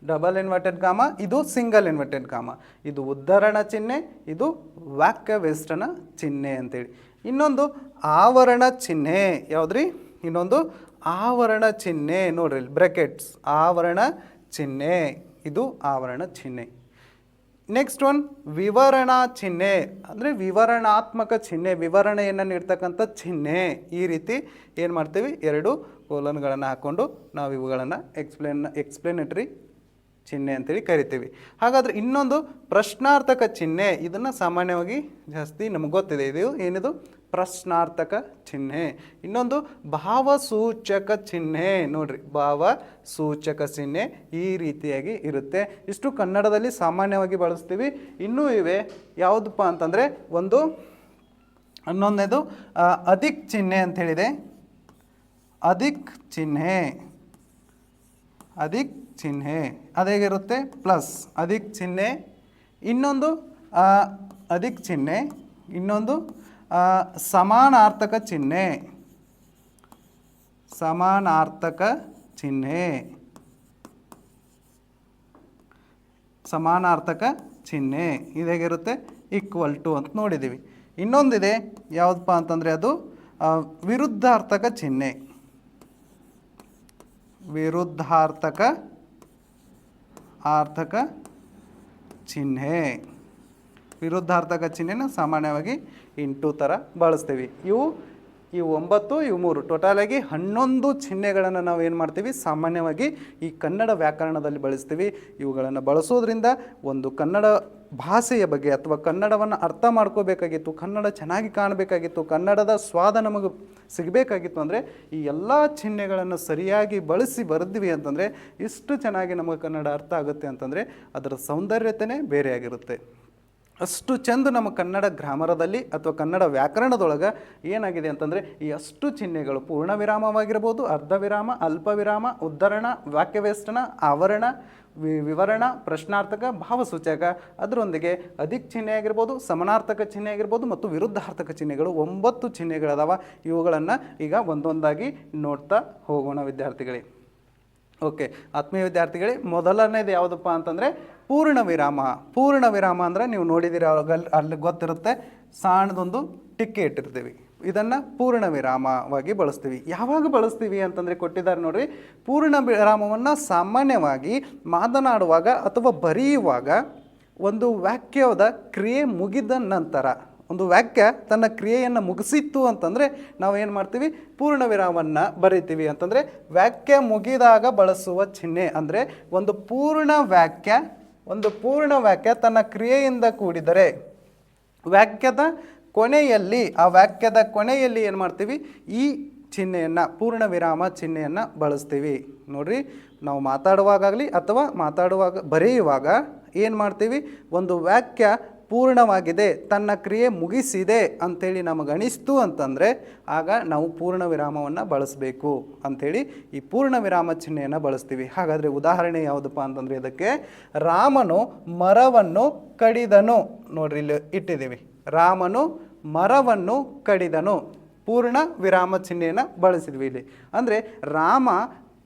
double inverted comma ಇದು ಸಿಂಗಲ್ ಇನ್ವರ್ಟೆಡ್ ಕಾಮ ಇದು ಉದ್ಧರಣ ಚಿಹ್ನೆ, ಇದು ವಾಕ್ಯ ವೆಸ್ಟನ ಚಿಹ್ನೆ ಅಂತೇಳಿ. ಇನ್ನೊಂದು ಆವರಣ ಚಿಹ್ನೆ, ಯಾವುದ್ರಿ? ಇನ್ನೊಂದು ಆವರಣ ಚಿಹ್ನೆ, ನೋಡ್ರಿ ಬ್ರೆಕೆಟ್ಸ್ ಆವರಣ ಚಿಹ್ನೆ, ಇದು ಆವರಣ ಚಿಹ್ನೆ. ನೆಕ್ಸ್ಟ್ ಒನ್ ವಿವರಣಾ ಚಿಹ್ನೆ, ಅಂದರೆ ವಿವರಣಾತ್ಮಕ ಚಿಹ್ನೆ, ವಿವರಣೆಯನ್ನು ನೀಡ್ತಕ್ಕಂಥ ಚಿಹ್ನೆ. ಈ ರೀತಿ ಏನು ಮಾಡ್ತೀವಿ? ಎರಡು ಕೋಲನ್ಗಳನ್ನು ಹಾಕ್ಕೊಂಡು ನಾವು ಇವುಗಳನ್ನು ಎಕ್ಸ್ಪ್ಲೇನ್ ಎಕ್ಸ್ಪ್ಲೇನೇಟರಿ ಚಿಹ್ನೆ ಅಂತೇಳಿ ಕರಿತೀವಿ. ಹಾಗಾದರೆ ಇನ್ನೊಂದು ಪ್ರಶ್ನಾರ್ಥಕ ಚಿಹ್ನೆ, ಇದನ್ನು ಸಾಮಾನ್ಯವಾಗಿ ಜಾಸ್ತಿ ನಮಗೆ ಗೊತ್ತಿದೆ. ಇದು ಏನಿದು? ಪ್ರಶ್ನಾರ್ಥಕ ಚಿಹ್ನೆ. ಇನ್ನೊಂದು ಭಾವಸೂಚಕ ಚಿಹ್ನೆ, ನೋಡ್ರಿ. ಭಾವಸೂಚಕ ಚಿಹ್ನೆ ಈ ರೀತಿಯಾಗಿ ಇರುತ್ತೆ. ಇಷ್ಟು ಕನ್ನಡದಲ್ಲಿ ಸಾಮಾನ್ಯವಾಗಿ ಬಳಸ್ತೀವಿ. ಇನ್ನೂ ಇವೆ. ಯಾವುದಪ್ಪ ಅಂತಂದರೆ ಒಂದು ಹನ್ನೊಂದನೇದು ಅಧಿಕ್ ಚಿಹ್ನೆ ಅಂತ ಹೇಳಿದೆ. ಅಧಿಕ್ ಚಿಹ್ನೆ. ಅಧಿಕ್ ಚಿಹ್ನೆ ಅದೇಗಿರುತ್ತೆ ಪ್ಲಸ್, ಅಧಿಕ್ ಚಿಹ್ನೆ. ಇನ್ನೊಂದು ಅಧಿಕ್ ಚಿಹ್ನೆ. ಇನ್ನೊಂದು ಸಮಾನಾರ್ಥಕ ಚಿಹ್ನೆ. ಸಮಾನಾರ್ಥಕ ಚಿಹ್ನೆ. ಸಮಾನಾರ್ಥಕ ಚಿಹ್ನೆ. ಇದೇಗಿರುತ್ತೆ ಈಕ್ವಲ್ ಟು ಅಂತ ನೋಡಿದ್ದೀವಿ ಇನ್ನೊಂದಿದೆ, ಯಾವುದಪ್ಪ ಅಂತಂದರೆ ಅದು ವಿರುದ್ಧಾರ್ಥಕ ಚಿಹ್ನೆ. ವಿರುದ್ಧಾರ್ಥಕ ಆರ್ಥಕ ಚಿಹ್ನೆ. ವಿರುದ್ಧಾರ್ಥಕ ಚಿಹ್ನೆನ ಸಾಮಾನ್ಯವಾಗಿ ಇಂಟು ಥರ ಬಳಸ್ತೀವಿ. ಇವು ಇವು ಒಂಬತ್ತು ಇವು ಮೂರು ಟೋಟಲಾಗಿ ಹನ್ನೊಂದು ಚಿಹ್ನೆಗಳನ್ನು ನಾವು ಏನು ಮಾಡ್ತೀವಿ? ಸಾಮಾನ್ಯವಾಗಿ ಈ ಕನ್ನಡ ವ್ಯಾಕರಣದಲ್ಲಿ ಬಳಸ್ತೀವಿ. ಇವುಗಳನ್ನು ಬಳಸೋದ್ರಿಂದ ಒಂದು ಕನ್ನಡ ಭಾಷೆಯ ಬಗ್ಗೆ ಅಥವಾ ಕನ್ನಡವನ್ನು ಅರ್ಥ ಮಾಡ್ಕೋಬೇಕಾಗಿತ್ತು, ಕನ್ನಡ ಚೆನ್ನಾಗಿ ಕಾಣಬೇಕಾಗಿತ್ತು, ಕನ್ನಡದ ಸ್ವಾದ ನಮಗೆ ಸಿಗಬೇಕಾಗಿತ್ತು ಅಂದರೆ ಈ ಎಲ್ಲ ಚಿಹ್ನೆಗಳನ್ನು ಸರಿಯಾಗಿ ಬಳಸಿ ಬರೆದ್ವಿ ಅಂತಂದರೆ ಇಷ್ಟು ಚೆನ್ನಾಗಿ ನಮಗೆ ಕನ್ನಡ ಅರ್ಥ ಆಗುತ್ತೆ ಅಂತಂದರೆ ಅದರ ಸೌಂದರ್ಯತೆಯೇ ಬೇರೆಯಾಗಿರುತ್ತೆ ಅಷ್ಟು ಚಂದ ನಮ್ಮ ಕನ್ನಡ ಗ್ರಾಮರದಲ್ಲಿ ಅಥವಾ ಕನ್ನಡ ವ್ಯಾಕರಣದೊಳಗೆ ಏನಾಗಿದೆ ಅಂತಂದರೆ ಈ ಅಷ್ಟು ಚಿಹ್ನೆಗಳು ಪೂರ್ಣ ವಿರಾಮವಾಗಿರ್ಬೋದು ಅರ್ಧ ವಿರಾಮ ಅಲ್ಪ ವಿರಾಮ ಉದ್ಧರಣ, ವಾಕ್ಯವೇಷ್ಟನ, ಆವರಣ, ವಿ, ವಿವರಣ, ಪ್ರಶ್ನಾರ್ಥಕ, ಭಾವಸೂಚಕ ಅದರೊಂದಿಗೆ ಅಧಿಕ್ ಚಿಹ್ನೆ ಆಗಿರ್ಬೋದು ಸಮನಾರ್ಥಕ ಚಿಹ್ನೆ ಆಗಿರ್ಬೋದು ಮತ್ತು ವಿರುದ್ಧಾರ್ಥಕ ಚಿಹ್ನೆಗಳು ಒಂಬತ್ತು ಚಿಹ್ನೆಗಳದಾವ. ಇವುಗಳನ್ನು ಈಗ ಒಂದೊಂದಾಗಿ ನೋಡ್ತಾ ಹೋಗೋಣ ವಿದ್ಯಾರ್ಥಿಗಳೇ. ಓಕೆ, ಆತ್ಮೀಯ ವಿದ್ಯಾರ್ಥಿಗಳೇ, ಮೊದಲನೇದು ಯಾವುದಪ್ಪ ಅಂತಂದರೆ ಪೂರ್ಣ ವಿರಾಮ ಪೂರ್ಣ ವಿರಾಮ ಅಂದರೆ ನೀವು ನೋಡಿದಿರ ಅಲ್ಲಿ ಗೊತ್ತಿರುತ್ತೆ, ಸಾಣದೊಂದು ಟಿಕ್ಕೆ ಇಟ್ಟಿರ್ತೀವಿ. ಇದನ್ನು ಪೂರ್ಣ ವಿರಾಮವಾಗಿ ಬಳಸ್ತೀವಿ. ಯಾವಾಗ ಬಳಸ್ತೀವಿ ಅಂತಂದರೆ ಕೊಟ್ಟಿದ್ದಾರೆ ನೋಡ್ರಿ ಪೂರ್ಣ ವಿರಾಮವನ್ನು ಸಾಮಾನ್ಯವಾಗಿ ಮಾತನಾಡುವಾಗ ಅಥವಾ ಬರೆಯುವಾಗ ಒಂದು ವಾಕ್ಯದ ಕ್ರಿಯೆ ಮುಗಿದ ನಂತರ. ಒಂದು ವಾಕ್ಯ ತನ್ನ ಕ್ರಿಯೆಯನ್ನು ಮುಗಿಸಿತ್ತು ಅಂತಂದರೆ ನಾವು ಏನು ಮಾಡ್ತೀವಿ? ಪೂರ್ಣ ವಿರಾಮವನ್ನು ಬರಿತೀವಿ ಅಂತಂದರೆ ವಾಕ್ಯ ಮುಗಿದಾಗ ಬಳಸುವ ಚಿಹ್ನೆ ಅಂದರೆ ಒಂದು ಪೂರ್ಣ ವಾಕ್ಯ ಒಂದು ಪೂರ್ಣ ವಾಕ್ಯ ತನ್ನ ಕ್ರಿಯೆಯಿಂದ ಕೂಡಿದರೆ. ವಾಕ್ಯದ ಕೊನೆಯಲ್ಲಿ, ಆ ವಾಕ್ಯದ ಕೊನೆಯಲ್ಲಿ ಏನು ಮಾಡ್ತೀವಿ? ಈ ಚಿಹ್ನೆಯನ್ನು, ಪೂರ್ಣ ವಿರಾಮ ಚಿಹ್ನೆಯನ್ನು ಬಳಸ್ತೀವಿ. ನೋಡ್ರಿ, ನಾವು ಮಾತಾಡುವಾಗಲಿ ಅಥವಾ ಮಾತಾಡುವಾಗ, ಬರೆಯುವಾಗ ಏನು ಮಾಡ್ತೀವಿ? ಒಂದು ವಾಕ್ಯ ಪೂರ್ಣವಾಗಿದೆ, ತನ್ನ ಕ್ರಿಯೆ ಮುಗಿಸಿದೆ ಅಂಥೇಳಿ ನಮಗೆ ಅನಿಸ್ತು ಅಂತಂದರೆ, ಆಗ ನಾವು ಪೂರ್ಣ ವಿರಾಮವನ್ನು ಬಳಸಬೇಕು ಅಂಥೇಳಿ ಈ ಪೂರ್ಣ ವಿರಾಮ ಚಿಹ್ನೆಯನ್ನು ಬಳಸ್ತೀವಿ. ಹಾಗಾದರೆ ಉದಾಹರಣೆ ಯಾವುದಪ್ಪ ಅಂತಂದರೆ ಇದಕ್ಕೆ ರಾಮನು ಮರವನ್ನು ಕಡಿದನು. ನೋಡ್ರಿ ಇಲ್ಲಿ ಇಟ್ಟಿದ್ದೀವಿ. ರಾಮನು ಮರವನ್ನು ಕಡಿದನು. ಪೂರ್ಣ ವಿರಾಮ ಚಿಹ್ನೆಯನ್ನು ಬಳಸಿದ್ವಿ ಇಲ್ಲಿ. ಅಂದರೆ ರಾಮ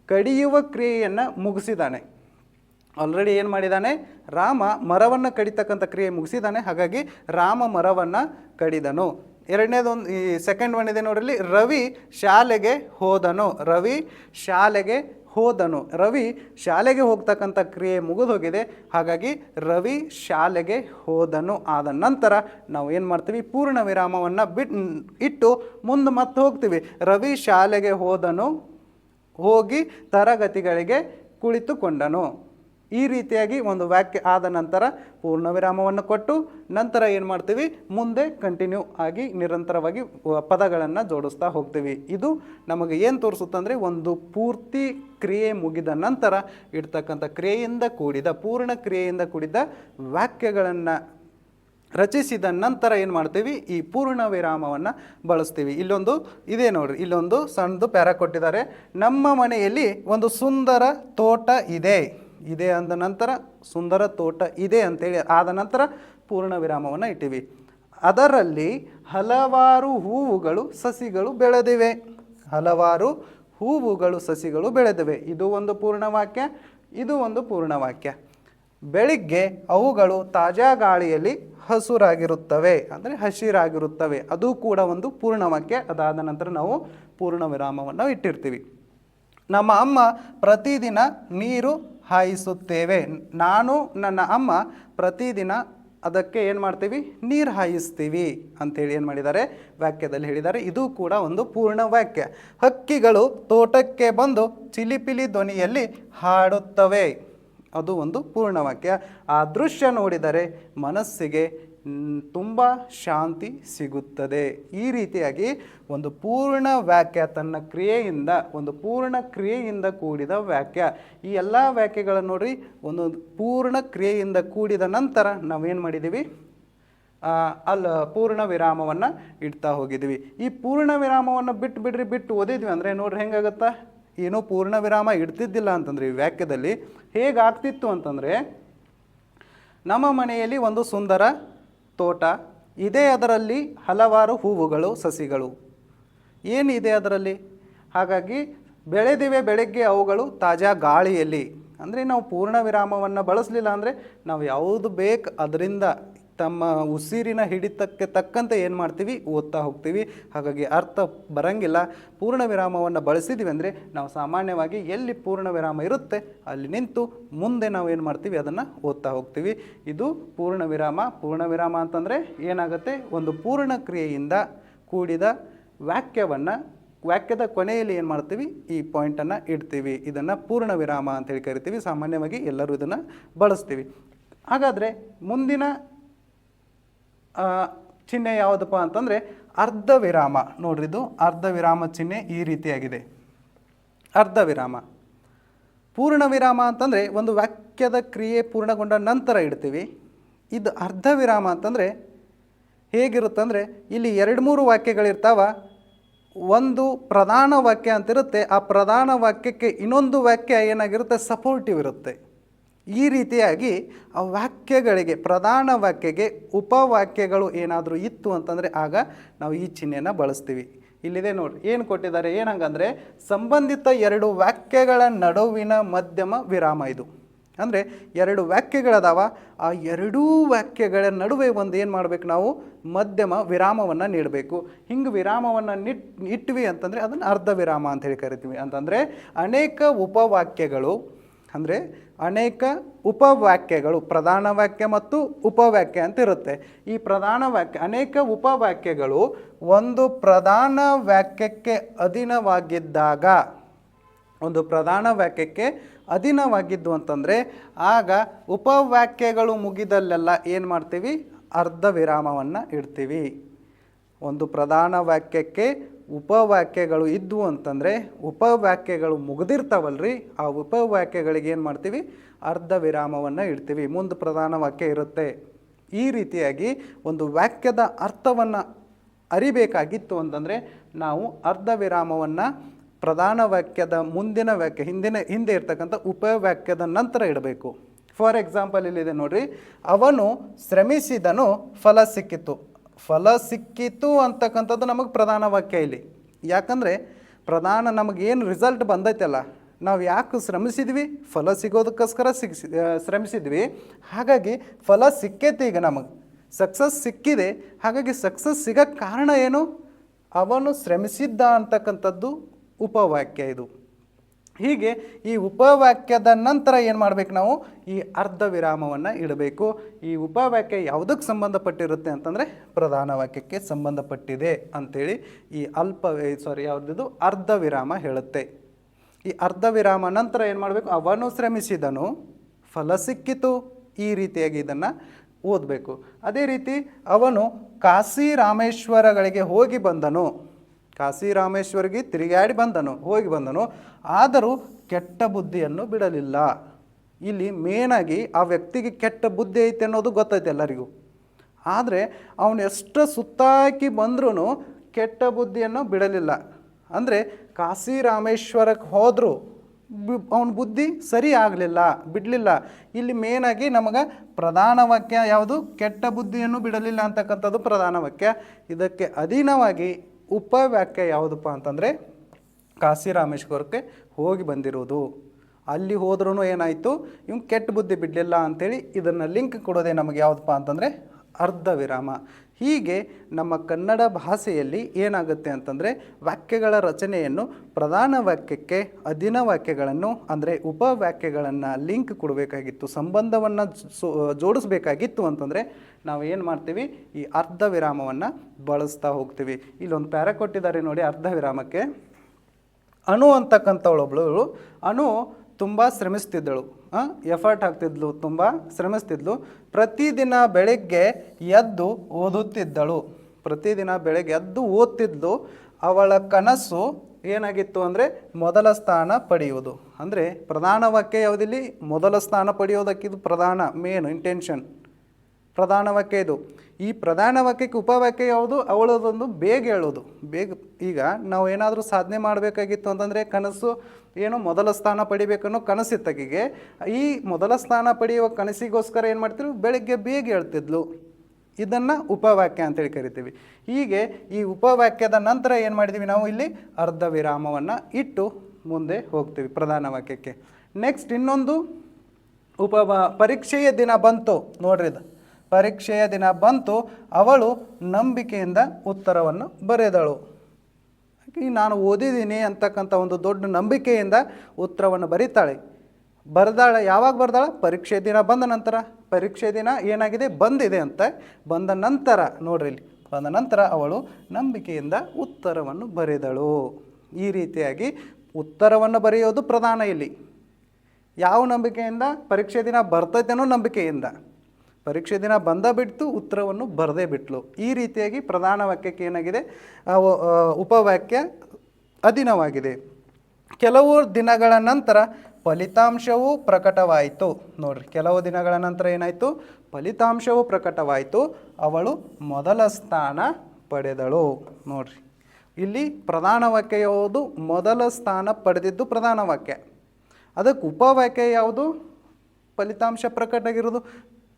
ಕಡಿಯುವ ಕ್ರಿಯೆಯನ್ನು ಮುಗಿಸಿದಾನೆ. ಆಲ್ರೆಡಿ ಏನು ಮಾಡಿದ್ದಾನೆ ರಾಮ ಮರವನ್ನು ಕಡಿತಕ್ಕಂಥ ಕ್ರಿಯೆ ಮುಗಿಸಿದ್ದಾನೆ ಹಾಗಾಗಿ ರಾಮ ಮರವನ್ನು ಕಡಿದನು. ಎರಡನೇದೊಂದು ಈ ಸೆಕೆಂಡ್ ಒನ್ ಇದೆ ನೋಡ್ರಲ್ಲಿ, ರವಿ ಶಾಲೆಗೆ ಹೋದನು. ರವಿ ಶಾಲೆಗೆ ಹೋದನು. ರವಿ ಶಾಲೆಗೆ ಹೋಗ್ತಕ್ಕಂಥ ಕ್ರಿಯೆ ಮುಗಿದೋಗಿದೆ ಹಾಗಾಗಿ ರವಿ ಶಾಲೆಗೆ ಹೋದನು. ಆದ ನಂತರ ನಾವು ಏನು ಮಾಡ್ತೀವಿ? ಪೂರ್ಣ ವಿರಾಮವನ್ನು ಬಿಟ್ ಇಟ್ಟು ಮುಂದೆ ಮತ್ತೆ ಹೋಗ್ತೀವಿ. ರವಿ ಶಾಲೆಗೆ ಹೋದನು. ಹೋಗಿ ತರಗತಿಗಳಿಗೆ ಕುಳಿತುಕೊಂಡನು. ಈ ರೀತಿಯಾಗಿ ಒಂದು ವಾಕ್ಯ ಆದ ನಂತರ ಪೂರ್ಣ ವಿರಾಮವನ್ನು ಕೊಟ್ಟು ನಂತರ ಏನು ಮಾಡ್ತೀವಿ? ಮುಂದೆ ಕಂಟಿನ್ಯೂ ಆಗಿ ನಿರಂತರವಾಗಿ ಪದಗಳನ್ನು ಜೋಡಿಸ್ತಾ ಹೋಗ್ತೀವಿ. ಇದು ನಮಗೆ ಏನು ತೋರಿಸುತ್ತಂದರೆ ಒಂದು ಪೂರ್ತಿ ಕ್ರಿಯೆ ಮುಗಿದ ನಂತರ ಇಡ್ತಕ್ಕಂಥ ಕ್ರಿಯೆಯಿಂದ ಕೂಡಿದ, ಪೂರ್ಣ ಕ್ರಿಯೆಯಿಂದ ಕೂಡಿದ ವಾಕ್ಯಗಳನ್ನು ರಚಿಸಿದ ನಂತರ ಏನು ಮಾಡ್ತೀವಿ? ಈ ಪೂರ್ಣ ವಿರಾಮವನ್ನು ಬಳಸ್ತೀವಿ. ಇಲ್ಲೊಂದು, ಇದೆ ನೋಡ್ರಿ, ಇಲ್ಲೊಂದು ಸಣ್ಣದು ಪ್ಯಾರ ಕೊಟ್ಟಿದ್ದಾರೆ. ನಮ್ಮ ಮನೆಯಲ್ಲಿ ಒಂದು ಸುಂದರ ತೋಟ ಇದೆ. ಇದೆ ಅಂದ ನಂತರ ಸುಂದರ ತೋಟ ಇದೆ ಅಂತೇಳಿ ಆದ ನಂತರ ಪೂರ್ಣ ವಿರಾಮವನ್ನು ಇಟ್ಟಿವಿ. ಅದರಲ್ಲಿ ಹಲವಾರು ಹೂವುಗಳು, ಸಸಿಗಳು ಬೆಳೆದಿವೆ. ಹಲವಾರು ಹೂವುಗಳು, ಸಸಿಗಳು ಬೆಳೆದಿವೆ. ಇದು ಒಂದು ಪೂರ್ಣ ವಾಕ್ಯ, ಇದು ಒಂದು ಪೂರ್ಣ ವಾಕ್ಯ. ಬೆಳಿಗ್ಗೆ ಅವುಗಳು ತಾಜಾ ಗಾಳಿಯಲ್ಲಿ ಹಸುರಾಗಿರುತ್ತವೆ ಅಂದರೆ ಹಸಿರಾಗಿರುತ್ತವೆ. ಅದು ಕೂಡ ಒಂದು ಪೂರ್ಣವಾಕ್ಯ ಅದಾದ ನಂತರ ನಾವು ಪೂರ್ಣ ವಿರಾಮವನ್ನು ಇಟ್ಟಿರ್ತೀವಿ. ನಮ್ಮ ಅಮ್ಮ ಪ್ರತಿದಿನ ನೀರು ಹಾಯಿಸುತ್ತೇವೆ. ನಾನು, ನನ್ನ ಅಮ್ಮ ಪ್ರತಿದಿನ ಅದಕ್ಕೆ ಏನು ಮಾಡ್ತೀವಿ? ನೀರು ಹಾಯಿಸ್ತೀವಿ ಅಂತೇಳಿ ಏನು ಮಾಡಿದ್ದಾರೆ? ವಾಕ್ಯದಲ್ಲಿ ಹೇಳಿದ್ದಾರೆ. ಇದು ಕೂಡ ಒಂದು ಪೂರ್ಣ ವಾಕ್ಯ ಹಕ್ಕಿಗಳು ತೋಟಕ್ಕೆ ಬಂದು ಚಿಲಿಪಿಲಿ ಧ್ವನಿಯಲ್ಲಿ ಹಾಡುತ್ತವೆ. ಅದು ಒಂದು ಪೂರ್ಣ ವಾಕ್ಯ ಆ ದೃಶ್ಯ ನೋಡಿದರೆ ಮನಸ್ಸಿಗೆ ತುಂಬ ಶಾಂತಿ ಸಿಗುತ್ತದೆ. ಈ ರೀತಿಯಾಗಿ ಒಂದು ಪೂರ್ಣ ವಾಕ್ಯ ತನ್ನ ಕ್ರಿಯೆಯಿಂದ, ಒಂದು ಪೂರ್ಣ ಕ್ರಿಯೆಯಿಂದ ಕೂಡಿದ ವಾಕ್ಯ ಈ ಎಲ್ಲ ವಾಕ್ಯಗಳನ್ನು ನೋಡ್ರಿ ಒಂದು ಪೂರ್ಣ ಕ್ರಿಯೆಯಿಂದ ಕೂಡಿದ ನಂತರ ನಾವೇನು ಮಾಡಿದ್ದೀವಿ ಅಲ್ಲಿ ಪೂರ್ಣ ವಿರಾಮವನ್ನು ಇಡ್ತಾ ಹೋಗಿದ್ದೀವಿ ಈ ಪೂರ್ಣ ವಿರಾಮವನ್ನು ಬಿಟ್ಟು ಬಿಡ್ರಿ ಬಿಟ್ಟು ಓದಿದ್ವಿ ಅಂದರೆ ನೋಡ್ರಿ ಹೆಂಗಾಗತ್ತಾ? ಏನೋ ಪೂರ್ಣ ವಿರಾಮ ಇಡ್ತಿದ್ದಿಲ್ಲ ಅಂತಂದ್ರೆ ಈ ವಾಕ್ಯದಲ್ಲಿ ಹೇಗಾಗ್ತಿತ್ತು ಅಂತಂದರೆ, ನಮ್ಮ ಮನೆಯಲ್ಲಿ ಒಂದು ಸುಂದರ ತೋಟ, ಇದೆ ಅದರಲ್ಲಿ ಹಲವಾರು ಹೂವುಗಳು, ಸಸಿಗಳು. ಏನಿದೆ ಅದರಲ್ಲಿ? ಹಾಗಾಗಿ ಬೆಳೆದಿವೆ ಬೆಳಗ್ಗೆ ಅವುಗಳು ತಾಜಾ ಗಾಳಿಯಲ್ಲಿ. ಅಂದರೆ ನಾವು ಪೂರ್ಣ ವಿರಾಮವನ್ನು ಬಳಸಲಿಲ್ಲ ಅಂದರೆ ನಾವು ಯಾವುದು ಬೇಕು ಅದರಿಂದ ತಮ್ಮ ಉಸಿರಿನ ಹಿಡಿತಕ್ಕೆ ತಕ್ಕಂತೆ ಏನು ಮಾಡ್ತೀವಿ? ಓದ್ತಾ ಹೋಗ್ತೀವಿ. ಹಾಗಾಗಿ ಅರ್ಥ ಬರಂಗಿಲ್ಲ. ಪೂರ್ಣ ವಿರಾಮವನ್ನು ಬಳಸಿದ್ವಿ ಅಂದರೆ ನಾವು ಸಾಮಾನ್ಯವಾಗಿ ಎಲ್ಲಿ ಪೂರ್ಣ ವಿರಾಮ ಇರುತ್ತೆ ಅಲ್ಲಿ ನಿಂತು ಮುಂದೆ ನಾವು ಏನು ಮಾಡ್ತೀವಿ? ಅದನ್ನು ಓದ್ತಾ ಹೋಗ್ತೀವಿ. ಇದು ಪೂರ್ಣ ವಿರಾಮ. ಪೂರ್ಣ ವಿರಾಮ ಅಂತಂದರೆ ಏನಾಗುತ್ತೆ? ಒಂದು ಪೂರ್ಣ ಕ್ರಿಯೆಯಿಂದ ಕೂಡಿದ ವಾಕ್ಯವನ್ನು, ವಾಕ್ಯದ ಕೊನೆಯಲ್ಲಿ ಏನು ಮಾಡ್ತೀವಿ? ಈ ಪಾಯಿಂಟನ್ನು ಇಡ್ತೀವಿ. ಇದನ್ನು ಪೂರ್ಣ ವಿರಾಮ ಅಂತೇಳಿ ಕರಿತೀವಿ. ಸಾಮಾನ್ಯವಾಗಿ ಎಲ್ಲರೂ ಇದನ್ನು ಬಳಸ್ತೀವಿ. ಹಾಗಾದರೆ ಮುಂದಿನ ಚಿಹ್ನೆ ಯಾವುದಪ್ಪ ಅಂತಂದರೆ ಅರ್ಧ ವಿರಾಮ ನೋಡ್ರಿದು ಅರ್ಧ ವಿರಾಮ ಚಿಹ್ನೆ ಈ ರೀತಿಯಾಗಿದೆ. ಅರ್ಧ ವಿರಾಮ ಪೂರ್ಣ ವಿರಾಮ ಅಂತಂದರೆ ಒಂದು ವಾಕ್ಯದ ಕ್ರಿಯೆ ಪೂರ್ಣಗೊಂಡ ನಂತರ ಇಡ್ತೀವಿ. ಇದು ಅರ್ಧ ವಿರಾಮ ಅಂತಂದರೆ ಹೇಗಿರುತ್ತಂದರೆ ಇಲ್ಲಿ ಎರಡು ಮೂರು ವಾಕ್ಯಗಳಿರ್ತಾವ. ಒಂದು ಪ್ರಧಾನ ವಾಕ್ಯ ಅಂತಿರುತ್ತೆ. ಆ ಪ್ರಧಾನ ವಾಕ್ಯಕ್ಕೆ ಇನ್ನೊಂದು ವಾಕ್ಯ ಏನಾಗಿರುತ್ತೆ? ಸಪೋರ್ಟಿವ್ ಇರುತ್ತೆ. ಈ ರೀತಿಯಾಗಿ ಆ ವಾಕ್ಯಗಳಿಗೆ, ಪ್ರಧಾನ ವಾಕ್ಯಗೆ ಉಪವಾಕ್ಯಗಳು ಏನಾದರೂ ಇತ್ತು ಅಂತಂದರೆ ಆಗ ನಾವು ಈ ಚಿಹ್ನೆಯನ್ನು ಬಳಸ್ತೀವಿ. ಇಲ್ಲಿದೆ ನೋಡಿ ಏನು ಕೊಟ್ಟಿದ್ದಾರೆ ಏನಂಗಂದರೆ ಸಂಬಂಧಿತ ಎರಡು ವಾಕ್ಯಗಳ ನಡುವಿನ ಮಧ್ಯಮ ವಿರಾಮ ಇದು. ಅಂದರೆ ಎರಡು ವಾಕ್ಯಗಳದಾವ, ಆ ಎರಡೂ ವಾಕ್ಯಗಳ ನಡುವೆ ಒಂದು ಏನು ಮಾಡಬೇಕು ನಾವು? ಮಧ್ಯಮ ವಿರಾಮವನ್ನು ನೀಡಬೇಕು. ಹಿಂಗೆ ವಿರಾಮವನ್ನು ನಿಟ್, ಇಟ್ವಿ ಅಂತಂದರೆ ಅದನ್ನು ಅರ್ಧ ವಿರಾಮ ಅಂತ ಹೇಳಿ ಕರಿತೀವಿ. ಅಂತಂದರೆ ಅನೇಕ ಉಪವಾಕ್ಯಗಳು, ಅಂದರೆ ಅನೇಕ ಉಪವಾಕ್ಯಗಳು ಪ್ರಧಾನ ವಾಕ್ಯ ಮತ್ತು ಉಪವಾಕ್ಯ ಅಂತ ಇರುತ್ತೆ. ಈ ಪ್ರಧಾನ ವಾಕ್ಯ ಅನೇಕ ಉಪವಾಕ್ಯಗಳು ಒಂದು ಪ್ರಧಾನ ವಾಕ್ಯಕ್ಕೆ ಅಧೀನವಾಗಿದ್ದಾಗ, ಒಂದು ಪ್ರಧಾನ ವಾಕ್ಯಕ್ಕೆ ಅಧೀನವಾಗಿದ್ದು ಅಂತಂದರೆ, ಆಗ ಉಪವಾಕ್ಯಗಳು ಮುಗಿದಲ್ಲೆಲ್ಲ ಏನು ಮಾಡ್ತೀವಿ? ಅರ್ಧ ವಿರಾಮವನ್ನು ಇಡ್ತೀವಿ. ಒಂದು ಪ್ರಧಾನ ವಾಕ್ಯಕ್ಕೆ ಉಪವಾಕ್ಯಗಳು ಇದ್ವು ಅಂತಂದರೆ ಉಪವಾಕ್ಯಗಳು ಮುಗಿದಿರ್ತಾವಲ್ರಿ, ಆ ಉಪವಾಕ್ಯಗಳಿಗೆ ಏನು ಮಾಡ್ತೀವಿ? ಅರ್ಧ ವಿರಾಮವನ್ನು ಇಡ್ತೀವಿ. ಮುಂದೆ ಪ್ರಧಾನ ವಾಕ್ಯ ಇರುತ್ತೆ. ಈ ರೀತಿಯಾಗಿ ಒಂದು ವಾಕ್ಯದ ಅರ್ಥವನ್ನು ಅರಿಬೇಕಾಗಿತ್ತು ಅಂತಂದರೆ ನಾವು ಅರ್ಧ ವಿರಾಮವನ್ನು ಪ್ರಧಾನ ವಾಕ್ಯದ ಮುಂದಿನ ವಾಕ್ಯ, ಹಿಂದಿನ, ಹಿಂದೆ ಇರ್ತಕ್ಕಂಥ ಉಪವಾಕ್ಯದ ನಂತರ ಇಡಬೇಕು. ಫಾರ್ ಎಕ್ಸಾಂಪಲ್ ಇಲ್ಲಿದೆ ನೋಡಿರಿ. ಅವನು ಶ್ರಮಿಸಿದನು, ಫಲ ಸಿಕ್ಕಿತು. ಫಲ ಸಿಕ್ಕಿತು ಅಂತಕ್ಕಂಥದ್ದು ನಮಗೆ ಪ್ರಧಾನ ವಾಕ್ಯ ಇಲ್ಲಿ. ಯಾಕಂದರೆ ಪ್ರಧಾನ ನಮಗೇನು ರಿಸಲ್ಟ್ ಬಂದೈತಲ್ಲ, ನಾವು ಯಾಕೆ ಶ್ರಮಿಸಿದ್ವಿ? ಫಲ ಸಿಗೋದಕ್ಕೋಸ್ಕರ ಸಿಗ್ ಶ್ರಮಿಸಿದ್ವಿ. ಹಾಗಾಗಿ ಫಲ ಸಿಕ್ಕೈತೆ ಈಗ ನಮಗೆ. ಸಕ್ಸಸ್ ಸಿಕ್ಕಿದೆ. ಹಾಗಾಗಿ ಸಕ್ಸಸ್ ಸಿಗೋಕ್ಕೆ ಕಾರಣ ಏನು? ಅವನು ಶ್ರಮಿಸಿದ್ದ ಅಂತಕ್ಕಂಥದ್ದು ಉಪವಾಕ್ಯ ಇದು. ಹೀಗೆ ಈ ಉಪವಾಕ್ಯದ ನಂತರ ಏನು ಮಾಡ್ಬೇಕು ನಾವು? ಈ ಅರ್ಧ ವಿರಾಮವನ್ನು ಇಡಬೇಕು. ಈ ಉಪವಾಕ್ಯ ಯಾವುದಕ್ಕೆ ಸಂಬಂಧಪಟ್ಟಿರುತ್ತೆ ಅಂತಂದರೆ ಪ್ರಧಾನ ವಾಕ್ಯಕ್ಕೆ ಸಂಬಂಧಪಟ್ಟಿದೆ ಅಂಥೇಳಿ ಈ ಅಲ್ಪ ಸಾರಿ ಯಾವುದಿದು? ಅರ್ಧ ವಿರಾಮ ಹೇಳುತ್ತೆ. ಈ ಅರ್ಧ ವಿರಾಮ ನಂತರ ಏನು ಮಾಡಬೇಕು? ಅವನು ಶ್ರಮಿಸಿದನು, ಫಲ ಸಿಕ್ಕಿತು, ಈ ರೀತಿಯಾಗಿ ಇದನ್ನು ಓದಬೇಕು. ಅದೇ ರೀತಿ ಅವನು ಕಾಶಿ ರಾಮೇಶ್ವರಗಳಿಗೆ ಹೋಗಿ ಬಂದನು. ಕಾಶಿ ರಾಮೇಶ್ವರಿಗೆ ತಿರುಗಾಡಿ ಬಂದನು, ಹೋಗಿ ಬಂದನು. ಆದರೂ ಕೆಟ್ಟ ಬುದ್ಧಿಯನ್ನು ಬಿಡಲಿಲ್ಲ. ಇಲ್ಲಿ ಮೇನಾಗಿ ಆ ವ್ಯಕ್ತಿಗೆ ಕೆಟ್ಟ ಬುದ್ಧಿ ಐತೆ ಅನ್ನೋದು ಗೊತ್ತೈತೆ ಎಲ್ಲರಿಗೂ. ಆದರೆ ಅವನು ಎಷ್ಟು ಸುತ್ತಾಕಿ ಬಂದ್ರೂ ಕೆಟ್ಟ ಬುದ್ಧಿಯನ್ನು ಬಿಡಲಿಲ್ಲ. ಅಂದರೆ ಕಾಶಿ ರಾಮೇಶ್ವರಕ್ಕೆ ಹೋದರೂ ಅವನ ಬುದ್ಧಿ ಸರಿ ಆಗಲಿಲ್ಲ, ಬಿಡಲಿಲ್ಲ. ಇಲ್ಲಿ ಮೇನಾಗಿ ನಮಗೆ ಪ್ರಧಾನ ವಾಕ್ಯ ಯಾವುದು? ಕೆಟ್ಟ ಬುದ್ಧಿಯನ್ನು ಬಿಡಲಿಲ್ಲ ಅಂತಕ್ಕಂಥದ್ದು ಪ್ರಧಾನ ವಾಕ್ಯ. ಇದಕ್ಕೆ ಅಧೀನವಾಗಿ ಉಪವಾಕ್ಯ ಯಾವುದಪ್ಪ ಅಂತಂದರೆ ಕಾಶಿರಾಮೇಶ್ವರಕ್ಕೆ ಹೋಗಿ ಬಂದಿರೋದು. ಅಲ್ಲಿ ಹೋದ್ರೂ ಏನಾಯಿತು? ಇವ್ನು ಕೆಟ್ಟ ಬುದ್ಧಿ ಬಿಡಲಿಲ್ಲ ಅಂಥೇಳಿ ಇದನ್ನು ಲಿಂಕ್ ಕೊಡೋದೇ ನಮಗೆ ಯಾವುದಪ್ಪ ಅಂತಂದರೆ ಅರ್ಧ ವಿರಾಮ ಹೀಗೆ ನಮ್ಮ ಕನ್ನಡ ಭಾಷೆಯಲ್ಲಿ ಏನಾಗುತ್ತೆ ಅಂತಂದರೆ ವಾಕ್ಯಗಳ ರಚನೆಯನ್ನು ಪ್ರಧಾನ ವಾಕ್ಯಕ್ಕೆ ಅಧೀನ ವಾಕ್ಯಗಳನ್ನು ಅಂದರೆ ಉಪವಾಕ್ಯಗಳನ್ನು ಲಿಂಕ್ ಕೊಡಬೇಕಾಗಿತ್ತು, ಸಂಬಂಧವನ್ನು ಜೋಡಿಸ್ಬೇಕಾಗಿತ್ತು ಅಂತಂದರೆ ನಾವು ಏನು ಮಾಡ್ತೀವಿ? ಈ ಅರ್ಧ ವಿರಾಮವನ್ನು ಬಳಸ್ತಾ ಹೋಗ್ತೀವಿ. ಇಲ್ಲೊಂದು ಪ್ಯಾರ ಕೊಟ್ಟಿದ್ದಾರೆ ನೋಡಿ ಅರ್ಧ ವಿರಾಮಕ್ಕೆ. ಅಣು ಅಂತಕ್ಕಂಥವಳೊಬ್ಳು. ಅನು ತುಂಬ ಶ್ರಮಿಸ್ತಿದ್ದಳು. ಎಫರ್ಟ್ ಹಾಕ್ತಿದ್ಲು ತುಂಬ ಶ್ರಮಿಸ್ತಿದ್ಲು. ಪ್ರತಿದಿನ ಬೆಳಗ್ಗೆ ಎದ್ದು ಓದುತ್ತಿದ್ದಳು. ಪ್ರತಿದಿನ ಬೆಳಗ್ಗೆ ಎದ್ದು ಓದ್ತಿದ್ಲು. ಅವಳ ಕನಸು ಏನಾಗಿತ್ತು ಅಂದರೆ ಮೊದಲ ಸ್ಥಾನ ಪಡೆಯುವುದು. ಅಂದರೆ ಪ್ರಧಾನ ವಾಕ್ಯ ಯಾವುದಿಲ್ಲಿ? ಮೊದಲ ಸ್ಥಾನ ಪಡೆಯೋದಕ್ಕಿದು ಪ್ರಧಾನ ಮೇನ್ ಇಂಟೆನ್ಷನ್ ಪ್ರಧಾನ ವಾಕ್ಯ ಇದು. ಈ ಪ್ರಧಾನ ವಾಕ್ಯಕ್ಕೆ ಉಪವಾಕ್ಯ ಯಾವುದು? ಅವಳದೊಂದು ಬೇಗ ಹೇಳೋದು ಬೇಗ, ಈಗ ನಾವು ಏನಾದರೂ ಸಾಧನೆ ಮಾಡಬೇಕಾಗಿತ್ತು ಅಂತಂದರೆ ಕನಸು ಏನು ಮೊದಲ ಸ್ಥಾನ ಪಡಿಬೇಕನ್ನೋ ಕನಸಿತ್ತಕಿಗೆ. ಈ ಮೊದಲ ಸ್ಥಾನ ಪಡೆಯುವ ಕನಸಿಗೋಸ್ಕರ ಏನು ಮಾಡ್ತಿದ್ರು? ಬೆಳಗ್ಗೆ ಬೇಗ ಹೇಳ್ತಿದ್ಲು. ಇದನ್ನು ಉಪವಾಕ್ಯ ಅಂತೇಳಿ ಕರಿತೀವಿ. ಹೀಗೆ ಈ ಉಪವಾಕ್ಯದ ನಂತರ ಏನು ಮಾಡಿದ್ದೀವಿ ನಾವು ಇಲ್ಲಿ? ಅರ್ಧ ವಿರಾಮವನ್ನು ಇಟ್ಟು ಮುಂದೆ ಹೋಗ್ತೀವಿ ಪ್ರಧಾನ ವಾಕ್ಯಕ್ಕೆ ನೆಕ್ಸ್ಟ್ ಇನ್ನೊಂದು ಉಪ ಪರೀಕ್ಷೆಯ ದಿನ ಬಂತು. ನೋಡ್ರಿ ಇದು. ಪರೀಕ್ಷೆಯ ದಿನ ಬಂತು, ಅವಳು ನಂಬಿಕೆಯಿಂದ ಉತ್ತರವನ್ನು ಬರೆದಳು. ನಾನು ಓದಿದ್ದೀನಿ ಅಂತಕ್ಕಂಥ ಒಂದು ದೊಡ್ಡ ನಂಬಿಕೆಯಿಂದ ಉತ್ತರವನ್ನು ಬರೀತಾಳೆ. ಬರೆದಾಳೆ, ಯಾವಾಗ ಬರ್ದಾಳೆ? ಪರೀಕ್ಷೆ ದಿನ ಬಂದ ನಂತರ. ಪರೀಕ್ಷೆ ದಿನ ಏನಾಗಿದೆ? ಬಂದಿದೆ ಅಂತ ಬಂದ ನಂತರ, ನೋಡ್ರಿ ಇಲ್ಲಿ. ಬಂದ ನಂತರ ಅವಳು ನಂಬಿಕೆಯಿಂದ ಉತ್ತರವನ್ನು ಬರೆದಳು. ಈ ರೀತಿಯಾಗಿ ಉತ್ತರವನ್ನು ಬರೆಯೋದು ಪ್ರಧಾನ ಇಲ್ಲಿ. ಯಾವ ನಂಬಿಕೆಯಿಂದ? ಪರೀಕ್ಷೆ ದಿನ ಬರ್ತೈತೆ ಅನ್ನೋ ನಂಬಿಕೆಯಿಂದ. ಪರೀಕ್ಷೆ ದಿನ ಬಂದ ಬಿಟ್ಟು ಉತ್ತರವನ್ನು ಬರದೇ ಬಿಟ್ಲು. ಈ ರೀತಿಯಾಗಿ ಪ್ರಧಾನ ವಾಕ್ಯಕ್ಕೆ ಏನಾಗಿದೆ? ಉಪವಾಕ್ಯ ಅಧೀನವಾಗಿದೆ. ಕೆಲವು ದಿನಗಳ ನಂತರ ಫಲಿತಾಂಶವು ಪ್ರಕಟವಾಯಿತು. ನೋಡ್ರಿ, ಕೆಲವು ದಿನಗಳ ನಂತರ ಏನಾಯಿತು? ಫಲಿತಾಂಶವು ಪ್ರಕಟವಾಯಿತು. ಅವಳು ಮೊದಲ ಸ್ಥಾನ ಪಡೆದಳು. ನೋಡ್ರಿ, ಇಲ್ಲಿ ಪ್ರಧಾನ ವಾಕ್ಯ ಯಾವುದು? ಮೊದಲ ಸ್ಥಾನ ಪಡೆದಿದ್ದು ಪ್ರಧಾನ ವಾಕ್ಯ. ಅದಕ್ಕೆ ಉಪವಾಕ್ಯ ಯಾವುದು? ಫಲಿತಾಂಶ ಪ್ರಕಟ ಆಗಿರೋದು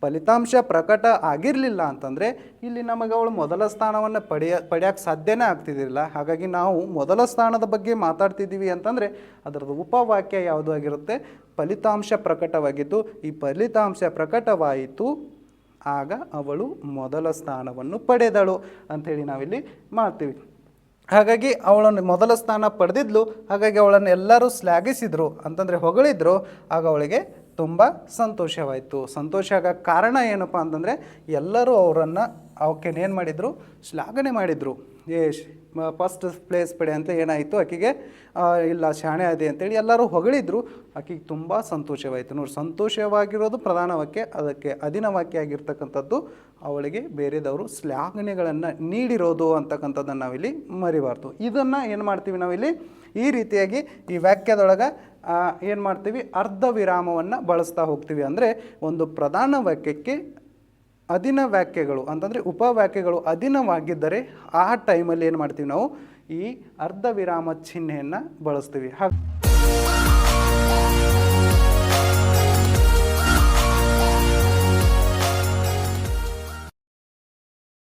ಫಲಿತಾಂಶ ಪ್ರಕಟ ಆಗಿರಲಿಲ್ಲ ಅಂತಂದರೆ ಇಲ್ಲಿ ನಮಗೆ ಅವಳು ಮೊದಲ ಸ್ಥಾನವನ್ನು ಪಡೆಯ ಪಡೆಯೋಕ್ಕೆ ಸಾಧ್ಯನೇ ಆಗ್ತಿದ್ದಿಲ್ಲ. ಹಾಗಾಗಿ ನಾವು ಮೊದಲ ಸ್ಥಾನದ ಬಗ್ಗೆ ಮಾತಾಡ್ತಿದ್ದೀವಿ ಅಂತಂದರೆ ಅದರದ್ದು ಉಪವಾಕ್ಯ ಯಾವುದು ಆಗಿರುತ್ತೆ? ಫಲಿತಾಂಶ ಪ್ರಕಟವಾಗಿದ್ದು, ಈ ಫಲಿತಾಂಶ ಪ್ರಕಟವಾಯಿತು, ಆಗ ಅವಳು ಮೊದಲ ಸ್ಥಾನವನ್ನು ಪಡೆದಳು ಅಂಥೇಳಿ ನಾವಿಲ್ಲಿ ಮಾಡ್ತೀವಿ. ಹಾಗಾಗಿ ಅವಳನ್ನು ಮೊದಲ ಸ್ಥಾನ ಪಡೆದಿದ್ಲು, ಹಾಗಾಗಿ ಅವಳನ್ನು ಎಲ್ಲರೂ ಶ್ಲಾಘಿಸಿದರು. ಅಂತಂದರೆ ಹೊಗಳಿದ್ರು, ಆಗ ಅವಳಿಗೆ ತುಂಬ ಸಂತೋಷವಾಯಿತು. ಸಂತೋಷ ಆಗಕ್ಕೆ ಕಾರಣ ಏನಪ್ಪ ಅಂತಂದರೆ ಎಲ್ಲರೂ ಅವರನ್ನು ಅವಕ್ಕೆ ಏನು ಮಾಡಿದರು? ಶ್ಲಾಘನೆ ಮಾಡಿದರು. ಏ ಫಸ್ಟ್ ಪ್ಲೇಸ್ ಪಡೆ ಅಂತ ಏನಾಯಿತು? ಆಕೆಗೆ ಇಲ್ಲ, ಶಾಣೆ ಅದೇ ಅಂತೇಳಿ ಎಲ್ಲರೂ ಹೊಗಳಿದ್ರು. ಆಕೆಗೆ ತುಂಬ ಸಂತೋಷವಾಯಿತು. ನೋಡಿ, ಸಂತೋಷವಾಗಿರೋದು ಪ್ರಧಾನ ವಾಕ್ಯ, ಅದಕ್ಕೆ ಅಧೀನ ವಾಕ್ಯ ಆಗಿರ್ತಕ್ಕಂಥದ್ದು ಅವಳಿಗೆ ಬೇರೆದವರು ಶ್ಲಾಘನೆಗಳನ್ನು ನೀಡಿರೋದು ಅಂತಕ್ಕಂಥದ್ದನ್ನು ನಾವಿಲ್ಲಿ ಮರಿಬಾರ್ದು. ಇದನ್ನು ಏನು ಮಾಡ್ತೀವಿ ನಾವಿಲ್ಲಿ? ಈ ರೀತಿಯಾಗಿ ಈ ವಾಕ್ಯದೊಳಗೆ ಏನು ಮಾಡ್ತೀವಿ? ಅರ್ಧ ವಿರಾಮವನ್ನು ಬಳಸ್ತಾ ಹೋಗ್ತೀವಿ. ಅಂದರೆ ಒಂದು ಪ್ರಧಾನ ವಾಕ್ಯಕ್ಕೆ ಅಧೀನ ವಾಕ್ಯಗಳು, ಅಂತಂದರೆ ಉಪವಾಕ್ಯಗಳು ಅಧೀನವಾಗಿದ್ದರೆ ಆ ಟೈಮಲ್ಲಿ ಏನು ಮಾಡ್ತೀವಿ ನಾವು? ಈ ಅರ್ಧ ವಿರಾಮ ಚಿಹ್ನೆಯನ್ನು ಬಳಸ್ತೀವಿ. ಹಾಗೆ